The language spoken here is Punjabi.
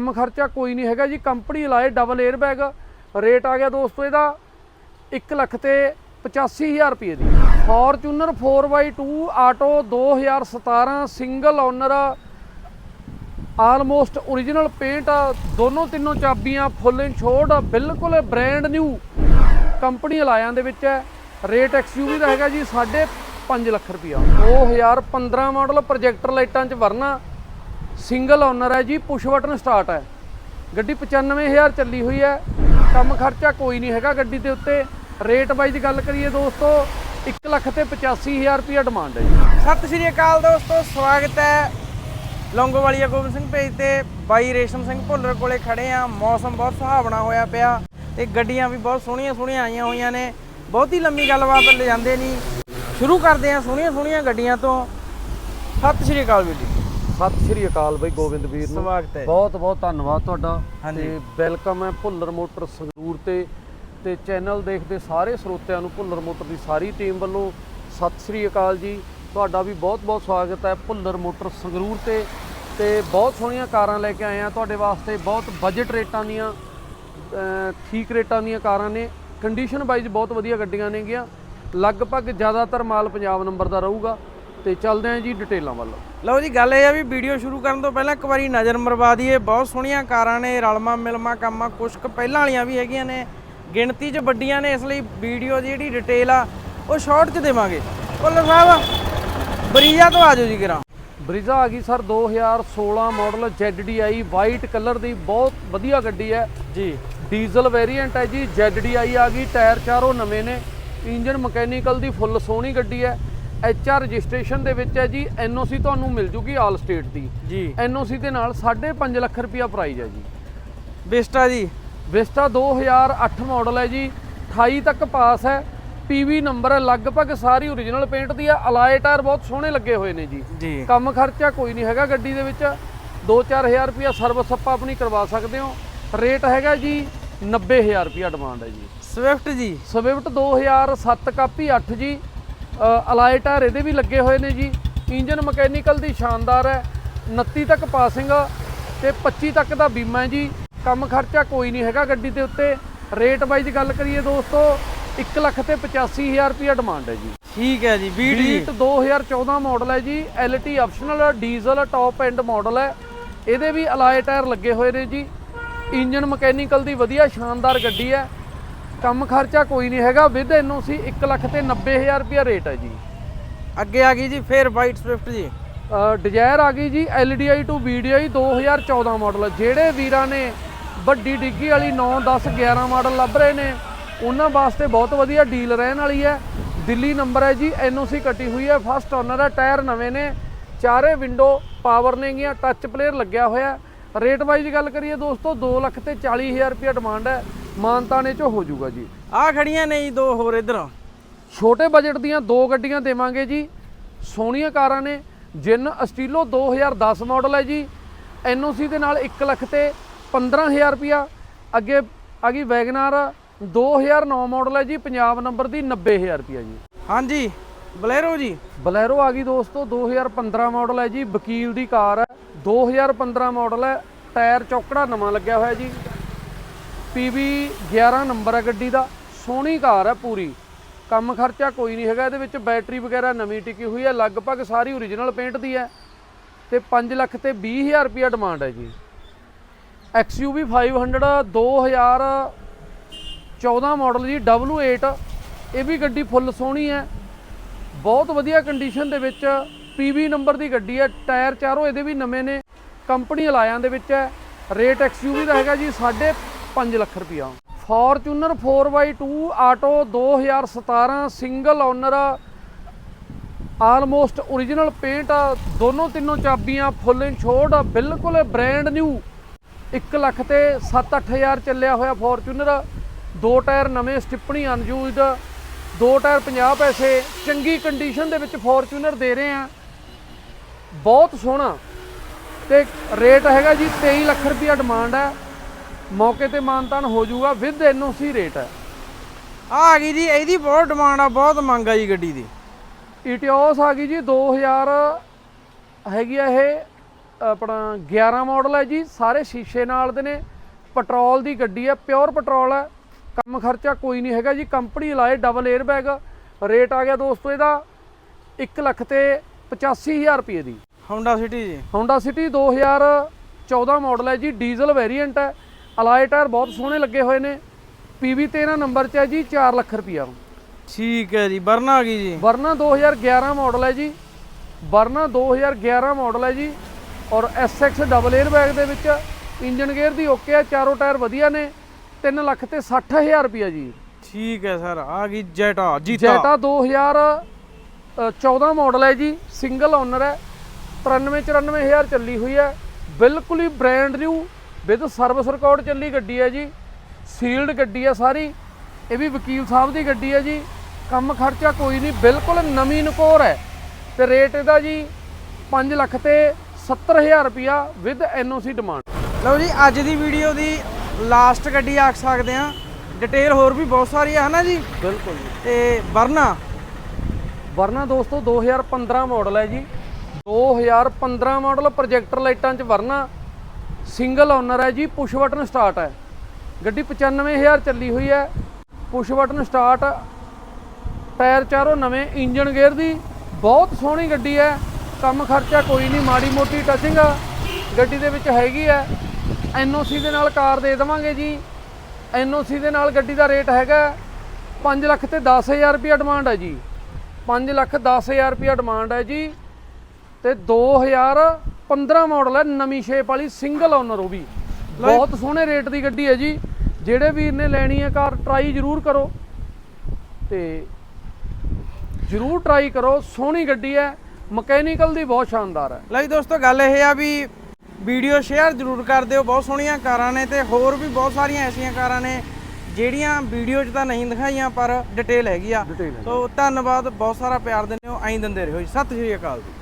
ਕੰਮ ਖਰਚਾ ਕੋਈ ਨਹੀਂ ਹੈਗਾ ਜੀ, ਕੰਪਨੀ ਲਾਏ ਡਬਲ 에ਅਰ ਬੈਗ ਰੇਟ ਆ ਗਿਆ ਦੋਸਤੋ ਇਹਦਾ 1 ਲੱਖ ਤੇ 85000 ਰੁਪਏ ਦੀ। Fortuner 4x2 auto 2017 single owner almost origignal paint ਦੋਨੋਂ ਤਿੰਨੋਂ ਚਾਬੀਆਂ ਫੁੱਲ ਇੰਸ਼ੋਰਡ ਬਿਲਕੁਲ ਬ੍ਰਾਂਡ ਨਿਊ ਕੰਪਨੀ ਲਾਇਆਂ ਦੇ ਵਿੱਚ ਹੈ ਰੇਟ ਐਕਸਯੂਵੀ ਦਾ ਹੈਗਾ ਜੀ 5.5 ਲੱਖ ਰੁਪਇਆ। 2015 ਮਾਡਲ ਪ੍ਰੋਜੈਕਟਰ ਲਾਈਟਾਂ 'ਚ ਵਰਨਾ। ਸਿੰਗਲ ਓਨਰ ਹੈ ਜੀ ਪੁਸ਼ ਬਟਨ ਸਟਾਰਟ ਹੈ। ਗੱਡੀ 95000 ਚੱਲੀ ਹੋਈ ਹੈ। ਕੰਮ ਖਰਚਾ ਕੋਈ ਨਹੀਂ ਹੈਗਾ ਗੱਡੀ ਦੇ ਉੱਤੇ। ਰੇਟ ਵਾਈਜ਼ ਗੱਲ ਕਰੀਏ ਦੋਸਤੋ 1 ਲੱਖ ਤੇ 85000 ਰੁਪਇਆ ਡਿਮਾਂਡ ਹੈ ਜੀ। ਸਤਿ ਸ਼੍ਰੀ ਅਕਾਲ ਦੋਸਤੋ, ਸਵਾਗਤ ਹੈ। ਲੌਂਗੋਵਾਲੀਆ ਗੋਬਿੰਦ ਸਿੰਘ ਪੇਜ ਤੇ ਬਾਈ ਰੇਸ਼ਮ ਸਿੰਘ ਭੁੱਲਰ ਕੋਲੇ ਖੜੇ ਆ ਮੌਸਮ ਬਹੁਤ ਸੁਹਾਵਣਾ ਹੋਇਆ ਪਿਆ ਤੇ ਗੱਡੀਆਂ ਵੀ ਬਹੁਤ ਸੋਹਣੀਆਂ ਸੋਹਣੀਆਂ ਆਈਆਂ ਹੋਈਆਂ ਨੇ। ਬਹੁਤੀ ਲੰਮੀ ਗੱਲਬਾਤ ਲੈ ਜਾਂਦੇ ਨਹੀਂ। ਸ਼ੁਰੂ ਕਰਦੇ ਆ ਸੋਹਣੀਆਂ ਸੋਹਣੀਆਂ ਗੱਡੀਆਂ ਤੋਂ। ਸਤਿ ਸ਼੍ਰੀ ਅਕਾਲ ਵੀਰ ਜੀ। ਸਤਿ ਸ਼੍ਰੀ ਅਕਾਲ ਬਈ ਗੋਬਿੰਦ ਵੀਰ ਨੂੰ। ਸਵਾਗਤ ਹੈ ਬਹੁਤ ਬਹੁਤ ਧੰਨਵਾਦ ਤੁਹਾਡਾ। ਤੇ ਵੈਲਕਮ ਹੈ ਭੁੱਲਰ ਮੋਟਰ ਸੰਗਰੂਰ ਤੇ। ਤੇ ਚੈਨਲ ਦੇਖਦੇ ਸਾਰੇ ਸਰੋਤਿਆਂ ਨੂੰ ਭੁੱਲਰ ਮੋਟਰ ਦੀ ਸਾਰੀ ਟੀਮ ਵੱਲੋਂ ਸਤਿ ਸ਼੍ਰੀ ਅਕਾਲ ਜੀ। ਤੁਹਾਡਾ ਵੀ ਬਹੁਤ ਬਹੁਤ ਸਵਾਗਤ ਹੈ ਭੁੱਲਰ ਮੋਟਰ ਸੰਗਰੂਰ ਤੇ। ਤੇ ਬਹੁਤ ਸੋਹਣੀਆਂ ਕਾਰਾਂ ਲੈ ਕੇ ਆਏ ਆ ਤੁਹਾਡੇ ਵਾਸਤੇ। ਬਹੁਤ ਬਜਟ ਰੇਟਾਂ ਦੀਆਂ ਠੀਕ ਰੇਟਾਂ ਦੀਆਂ ਕਾਰਾਂ ਨੇ। ਕੰਡੀਸ਼ਨ ਵਾਈਜ਼ ਬਹੁਤ ਵਧੀਆ ਗੱਡੀਆਂ ਨੇਗੀਆਂ। ਲਗਭਗ ਜ਼ਿਆਦਾਤਰ ਮਾਲ ਪੰਜਾਬ ਨੰਬਰ ਦਾ ਰਹੂਗਾ। ਤੇ ਚੱਲਦੇ ਆਂ ਜੀ ਡਿਟੇਲਾਂ ਵੱਲ। ਲਓ ਜੀ ਗੱਲ ਇਹ ਆ ਵੀ ਵੀਡੀਓ ਸ਼ੁਰੂ ਕਰਨ ਤੋਂ ਪਹਿਲਾਂ ਇੱਕ ਵਾਰੀ ਨਜ਼ਰ ਮਰਵਾ ਦਈਏ। ਬਹੁਤ ਸੋਹਣੀਆਂ ਕਾਰਾਂ ਨੇ ਰਲਮਾ ਮਿਲਮਾ ਕੰਮਾਂ ਕੁਛ ਕੁ ਪਹਿਲਾਂ ਵਾਲੀਆਂ ਵੀ ਹੈਗੀਆਂ ਨੇ। ਗਿਣਤੀ 'ਚ ਵੱਡੀਆਂ ਨੇ ਇਸ ਲਈ ਵੀਡੀਓ ਦੀ ਜਿਹੜੀ ਡਿਟੇਲ ਆ ਉਹ ਸ਼ਾਰਟ 'ਚ ਦੇਵਾਂਗੇ। ਭੁੱਲਰ ਸਾਹਿਬ ਬਰੀਜਾ ਤੋਂ ਆ ਜਾਓ ਜੀ ਕਿਰਾਂ ਬ੍ਰਿਜ਼ਾ ਆ ਗਈ sir 2016 model ZDI white colour ਦੀ ਬਹੁਤ ਵਧੀਆ ਗੱਡੀ ਹੈ। ਜੀ। ਡੀਜ਼ਲ ਵੇਰੀਐਂਟ ਹੈ ਜੀ ZDI ਆ ਗਈ ਟਾਇਰ ਚਾਰੋਂ ਨਵੇਂ ਨੇ। ਇੰਜਨ ਮਕੈਨੀਕਲ ਦੀ ਫੁੱਲ ਸੋਹਣੀ ਗੱਡੀ ਹੈ। HR ਰਜਿਸਟ੍ਰੇਸ਼ਨ ਦੇ ਵਿੱਚ ਹੈ ਜੀ NOC ਤੁਹਾਨੂੰ ਮਿਲ ਜੂਗੀ ਆਲ ਸਟੇਟ ਦੀ। ਜੀ। NOC ਦੇ ਨਾਲ 5.5 ਲੱਖ ਰੁਪਇਆ ਪ੍ਰਾਈਜ਼ ਹੈ ਜੀ। ਬਿਸਟਾ ਜੀ। ਵਿਸਟਾ 2008 ਮਾਡਲ ਹੈ ਜੀ 28 ਤੱਕ ਪਾਸ ਹੈ PV ਨੰਬਰ ਹੈ ਲਗਭਗ ਸਾਰੀ ਓਰੀਜਨਲ ਪੇਂਟ ਦੀ ਹੈ ਅਲਾਈ ਟਾਇਰ ਬਹੁਤ ਸੋਹਣੇ ਲੱਗੇ ਹੋਏ ਨੇ ਜੀ। ਜੀ। ਕੰਮ ਖਰਚਾ ਕੋਈ ਨਹੀਂ ਹੈਗਾ ਗੱਡੀ ਦੇ ਵਿੱਚ 2-4000 ਰੁਪਇਆ ਸਰਵਿਸ ਆਪਾਂ ਆਪਣੀ ਕਰਵਾ ਸਕਦੇ ਹੋ। ਰੇਟ ਹੈਗਾ ਜੀ 90000 ਰੁਪਇਆ ਡਿਮਾਂਡ ਹੈ ਜੀ। ਸਵਿਫਟ ਜੀ। ਸਵਿਫਟ 2007 ਕਾਪੀ 8 ਜੀ ਅਲਾਈ ਟਾਇਰ ਇਹਦੇ ਵੀ ਲੱਗੇ ਹੋਏ ਨੇ ਜੀ। ਇੰਜਨ ਮਕੈਨੀਕਲ ਦੀ ਸ਼ਾਨਦਾਰ ਹੈ। 29 ਤੱਕ ਪਾਸਿੰਗ ਤੇ 25 ਤੱਕ ਦਾ ਬੀਮਾ ਹੈ ਜੀ। ਕੰਮ ਖਰਚਾ ਕੋਈ ਨਹੀਂ ਹੈਗਾ ਗੱਡੀ ਦੇ ਉੱਤੇ। ਰੇਟ ਵਾਈਜ਼ ਗੱਲ ਕਰੀਏ ਦੋਸਤੋ 1 ਲੱਖ ਤੇ 85000 ਰੁਪਇਆ ਡਿਮਾਂਡ ਹੈ ਜੀ। ਠੀਕ ਹੈ ਜੀ ਬੀਟ ਜੀ ਬੀਟ 2014 ਮਾਡਲ ਹੈ ਜੀ। LT optional diesel top end model ਹੈ। ਇਹਦੇ ਵੀ ਅਲਾਈ ਟਾਇਰ ਲੱਗੇ ਹੋਏ ਨੇ ਜੀ। ਇੰਜਨ ਮਕੈਨੀਕਲ ਦੀ ਵਧੀਆ ਸ਼ਾਨਦਾਰ ਗੱਡੀ ਹੈ। ਕੰਮ ਖਰਚਾ ਕੋਈ ਨਹੀਂ ਹੈਗਾ ਵਿਦ ਐਨਓਸੀ 1 ਲੱਖ ਤੇ 90000 ਰੁਪਇਆ ਰੇਟ ਹੈ ਜੀ। ਅੱਗੇ ਆ ਗਈ ਜੀ ਫੇਰ ਵਾਈਟ ਸਵਿਫਟ ਜੀ। ਡਿਜ਼ਾਇਰ ਆ ਗਈ ਜੀ LDI ਟੂ VDI 2014 ਮਾਡਲ ਜਿਹੜੇ ਵੀਰਾਂ ਨੇ ਵੱਡੀ ਡਿੱਗੀ ਵਾਲੀ 9 10 11 ਮਾਡਲ ਲੱਭ ਰਹੇ ਨੇ ਉਹਨਾਂ ਵਾਸਤੇ ਬਹੁਤ ਵਧੀਆ ਡੀਲ ਰਹਿਣ ਵਾਲੀ ਹੈ। ਦਿੱਲੀ ਨੰਬਰ ਹੈ ਜੀ NOC ਕੱਟੀ ਹੋਈ ਹੈ ਫਸਟ ਓਨਰ ਹੈ ਟਾਇਰ ਨਵੇਂ ਨੇ ਚਾਰੇ ਵਿੰਡੋ ਪਾਵਰ ਨੇਗੀਆਂ ਟੱਚ ਪਲੇਅਰ ਲੱਗਿਆ ਹੋਇਆ। ਰੇਟ ਵਾਈਜ਼ ਗੱਲ ਕਰੀਏ ਦੋਸਤੋ 2 ਲੱਖ ਤੇ 40000 ਰੁਪਇਆ ਡਿਮਾਂਡ ਹੈ। ਮਾਨਤਾਨੇ ਚ ਹੋ ਜਾਊਗਾ ਜੀ। ਆ ਖੜੀਆਂ ਨੇ ਜੀ ਦੋ ਹੋਰ ਇਧਰ। ਛੋਟੇ ਬਜਟ ਦੀਆਂ ਦੋ ਗੱਡੀਆਂ ਦੇਵਾਂਗੇ ਜੀ। ਸੋਹਣੀਆਂ ਕਾਰਾਂ ਨੇ। ਜਿਨ ਅਸਟੀਲੋ 2010 ਮਾਡਲ ਹੈ ਜੀ। NOC ਦੇ ਨਾਲ 1 ਲੱਖ ਤੇ 15000 ਰੁਪਿਆ ਅੱਗੇ ਆ ਗਈ ਵੈਗਨਾਰ। 2009 ਮਾਡਲ ਹੈ ਜੀ। ਪੰਜਾਬ ਨੰਬਰ ਦੀ 90000 ਰੁਪਿਆ ਜੀ। ਹਾਂਜੀ ਬਲੇਰੋ ਜੀ। ਬਲੈਰੋ ਆ ਗਈ ਦੋਸਤੋ। 2015 ਮਾਡਲ ਹੈ ਜੀ। ਵਕੀਲ ਦੀ ਕਾਰ ਹੈ। 2015 ਮਾਡਲ ਹੈ। ਟਾਇਰ ਚੌਕੜਾ ਨਵਾਂ ਲੱਗਿਆ ਹੋਇਆ ਜੀ। PV 11 ਨੰਬਰ ਹੈ ਗੱਡੀ ਦਾ। ਸੋਹਣੀ ਕਾਰ ਹੈ ਪੂਰੀ। ਕੰਮ ਖਰਚਾ ਕੋਈ ਨਹੀਂ ਹੈਗਾ, ਇਹਦੇ ਵਿੱਚ ਬੈਟਰੀ ਵਗੈਰਾ ਨਵੀਂ ਟਿਕੀ ਹੋਈ ਹੈ ਲਗਭਗ ਸਾਰੀ ਓਰੀਜਨਲ ਪੇਂਟ ਦੀ ਹੈ ਤੇ 5 ਲੱਖ ਤੇ 20000 ਰੁਪਇਆ ਡਿਮਾਂਡ ਹੈ ਜੀ। XUV 500 2014 ਮਾਡਲ ਜੀ W8 ਇਹ ਵੀ ਗੱਡੀ ਫੁੱਲ ਸੋਹਣੀ ਹੈ ਬਹੁਤ ਵਧੀਆ ਕੰਡੀਸ਼ਨ ਦੇ ਵਿੱਚ PV ਨੰਬਰ ਦੀ ਗੱਡੀ ਹੈ ਟਾਇਰ ਚਾਰੋਂ ਇਹਦੇ ਵੀ ਨਵੇਂ ਨੇ। ਕੰਪਨੀ ਅਲਾਇਆਂ ਦੇ ਵਿੱਚ ਹੈ ਰੇਟ XUV ਦਾ ਹੈਗਾ ਜੀ 5.5 ਲੱਖ ਰੁਪਇਆ Fortuner 4x2 auto 2017 single owner, almost origignal paint ਦੋਨੋਂ ਤਿੰਨੋਂ ਚਾਬੀਆਂ, ਫੁੱਲ ਇੰਸ਼ੋਰਡ ਬਿਲਕੁਲ ਬ੍ਰਾਂਡ ਨਿਊ 1 ਲੱਖ ਤੇ 7-8000 ਚੱਲਿਆ ਹੋਇਆ ਫੋਰਚੂਨਰ। ਦੋ ਟਾਇਰ ਨਵੇਂ, ਸਟਿਪਣੀ ਅਨਯੂਜ਼ਡ ਦੋ ਟਾਇਰ 50 ਪੈਸੇ। ਚੰਗੀ ਕੰਡੀਸ਼ਨ ਦੇ ਵਿੱਚ ਫੋਰਚੂਨਰ ਦੇ ਰਹੇ ਆ। ਬਹੁਤ ਸੋਹਣਾ। ਤੇ ਰੇਟ ਹੈਗਾ ਜੀ 23 ਲੱਖ ਰੁਪਇਆ ਡਿਮਾਂਡ ਹੈ ਮੌਕੇ ਤੇ ਮਾਨਤਾਨ ਹੋ ਜਾਊਗਾ ਵਿਦ ਐਨਓਸੀ ਰੇਟ ਹੈ। ਆ ਆ ਗਈ ਜੀ ਇਹਦੀ ਬਹੁਤ ਡਿਮਾਂਡ ਆ ਬਹੁਤ ਮੰਗ ਆ ਜੀ ਗੱਡੀ ਦੀ। ਇਟਿਓਸ ਆ ਗਈ ਜੀ 2000 ਹੈਗੀ ਆ ਇਹ ਆਪਣਾ 11 ਮਾਡਲ ਹੈ ਜੀ ਸਾਰੇ ਸ਼ੀਸ਼ੇ ਨਾਲ ਦੇ ਨੇ। ਪੈਟਰੋਲ ਦੀ ਗੱਡੀ ਹੈ ਪਿਓਰ ਪੈਟਰੋਲ ਹੈ। ਕੰਮ ਖਰਚਾ ਕੋਈ ਨਹੀਂ ਹੈਗਾ ਜੀ ਕੰਪਨੀ ਲਾਏ ਡਬਲ 에ਅਰ ਬੈਗ ਰੇਟ ਆ ਗਿਆ ਦੋਸਤੋ ਇਹਦਾ 1 ਲੱਖ ਤੇ 85000 ਰੁਪਏ ਦੀ। ਹੋਂਡਾ ਸਿਟੀ ਜੀ। Honda City 2014 ਮਾਡਲ ਹੈ ਜੀ ਡੀਜ਼ਲ ਵੇਰੀਐਂਟ ਹੈ। ਅਲਾਈ ਟਾਇਰ ਬਹੁਤ ਸੋਹਣੇ ਲੱਗੇ ਹੋਏ ਨੇ। PV 13 ਨੰਬਰ 'ਚ ਹੈ ਜੀ 4 ਲੱਖ ਰੁਪਈਆ ਠੀਕ ਹੈ ਜੀ ਵਰਨਾ ਆ ਗਈ ਜੀ। ਵਰਨਾ 2011 ਮਾਡਲ ਹੈ ਜੀ। ਵਰਨਾ 2011 ਮਾਡਲ ਹੈ ਜੀ। ਔਰ SX ਡਬਲ 에ਅਰ ਬੈਗ ਦੇ ਵਿੱਚ ਇੰਜਨ ਗੇਅਰ ਦੀ ਓਕੇ ਹੈ ਚਾਰੋਂ ਟਾਇਰ ਵਧੀਆ ਨੇ। 3 ਲੱਖ ਤੇ 60000 ਰੁਪਈਆ ਜੀ। ਠੀਕ ਹੈ ਸਰ ਆ ਗਈ ਜੈਟਾ ਜੀਤਾ। ਜੈਟਾ 2014 ਮਾਡਲ ਹੈ ਜੀ। ਸਿੰਗਲ ਓਨਰ ਹੈ। 93 94000 ਚੱਲੀ ਹੋਈ ਹੈ। ਬਿਲਕੁਲ ਹੀ brand new with service record ਚੱਲੀ ਗੱਡੀ ਹੈ ਜੀ ਸੀਲਡ ਗੱਡੀ ਹੈ ਸਾਰੀ ਇਹ ਵੀ ਵਕੀਲ ਸਾਹਿਬ ਦੀ ਗੱਡੀ ਹੈ ਜੀ ਕੰਮ ਖਰਚਾ ਕੋਈ ਨਹੀਂ ਬਿਲਕੁਲ ਨਵੀਂ ਨਕੋਰ ਹੈ। ਤੇ ਰੇਟ ਇਹਦਾ ਜੀ 5 ਲੱਖ ਤੇ 70000 ਰੁਪਿਆ ਵਿਦ ਐਨਓਸੀ ਡਿਮਾਂਡ ਲਓ ਜੀ ਅੱਜ ਦੀ ਵੀਡੀਓ ਦੀ ਲਾਸਟ ਗੱਡੀ ਆਖ ਸਕਦੇ ਆ ਡਿਟੇਲ ਹੋਰ ਵੀ ਬਹੁਤ ਸਾਰੀ ਹੈ ਹਨਾ ਜੀ? ਬਿਲਕੁਲ ਜੀ। ਤੇ ਵਰਨਾ? ਵਰਨਾ ਦੋਸਤੋ 2015 ਮਾਡਲ ਹੈ ਜੀ। 2015 ਮਾਡਲ ਪ੍ਰੋਜੈਕਟਰ ਲਾਈਟਾਂ 'ਚ ਵਰਨਾ। ਸਿੰਗਲ ਓਨਰ ਹੈ ਜੀ ਪੁਸ਼ ਬਟਨ ਸਟਾਰਟ ਹੈ। ਗੱਡੀ 95000 ਚੱਲੀ ਹੋਈ ਹੈ। ਪੁਸ਼ ਬਟਨ ਸਟਾਰਟ ਟਾਇਰ ਚਾਰੋਂ ਨਵੇਂ ਇੰਜਨ ਗੇਅਰ ਦੀ। ਬਹੁਤ ਸੋਹਣੀ ਗੱਡੀ ਹੈ। ਕੰਮ ਖਰਚਾ ਕੋਈ ਨਹੀਂ, ਮਾੜੀ ਮੋਟੀ ਟਚਿੰਗ ਗੱਡੀ ਦੇ ਵਿੱਚ ਹੈਗੀ ਹੈ। ਐਨਓਸੀ ਦੇ ਨਾਲ ਕਾਰ ਦੇ ਦੇਵਾਂਗੇ ਜੀ। ਐਨਓਸੀ ਦੇ ਨਾਲ ਗੱਡੀ ਦਾ ਰੇਟ ਹੈਗਾ 5 ਲੱਖ ਤੇ 10000 ਰੁਪਏ ਡਿਮਾਂਡ ਹੈ ਜੀ। 5 ਲੱਖ 10000 ਰੁਪਏ ਡਿਮਾਂਡ ਹੈ ਜੀ। ਤੇ 2015 ਮਾਡਲ ਹੈ ਨਵੀਂ ਸ਼ੇਪ ਵਾਲੀ ਸਿੰਗਲ ਓਨਰ ਉਹ ਵੀ। ਬਹੁਤ ਸੋਹਣੇ ਰੇਟ ਦੀ ਗੱਡੀ ਹੈ ਜੀ। ਜਿਹੜੇ ਵੀਰ ਨੇ ਲੈਣੀ ਹੈ ਕਾਰ ਟਰਾਈ ਜ਼ਰੂਰ ਕਰੋ। ਤੇ ਜ਼ਰੂਰ ਟਰਾਈ ਕਰੋ। ਸੋਹਣੀ ਗੱਡੀ ਹੈ। ਮਕੈਨੀਕਲ ਦੀ ਬਹੁਤ ਸ਼ਾਨਦਾਰ ਹੈ। ਜੀ ਦੋਸਤੋ ਗੱਲ ਇਹ ਆ ਵੀ ਵੀਡੀਓ ਸ਼ੇਅਰ ਜ਼ਰੂਰ ਕਰ ਦਿਓ। ਬਹੁਤ ਸੋਹਣੀਆਂ ਕਾਰਾਂ ਨੇ ਤੇ ਹੋਰ ਵੀ ਬਹੁਤ ਸਾਰੀਆਂ ਐਸੀਆਂ ਕਾਰਾਂ ਨੇ ਜਿਹੜੀਆਂ ਵੀਡੀਓ 'ਚ ਤਾਂ ਨਹੀਂ ਦਿਖਾਈਆਂ ਪਰ ਡਿਟੇਲ ਹੈਗੀ ਆ। ਸੋ ਧੰਨਵਾਦ ਬਹੁਤ ਸਾਰਾ ਪਿਆਰ ਦਿੰਦੇ ਹੋ। ਐਂ ਦਿੰਦੇ ਰਹੋ ਜੀ। ਸਤਿ ਸ਼੍ਰੀ ਅਕਾਲ ਜੀ।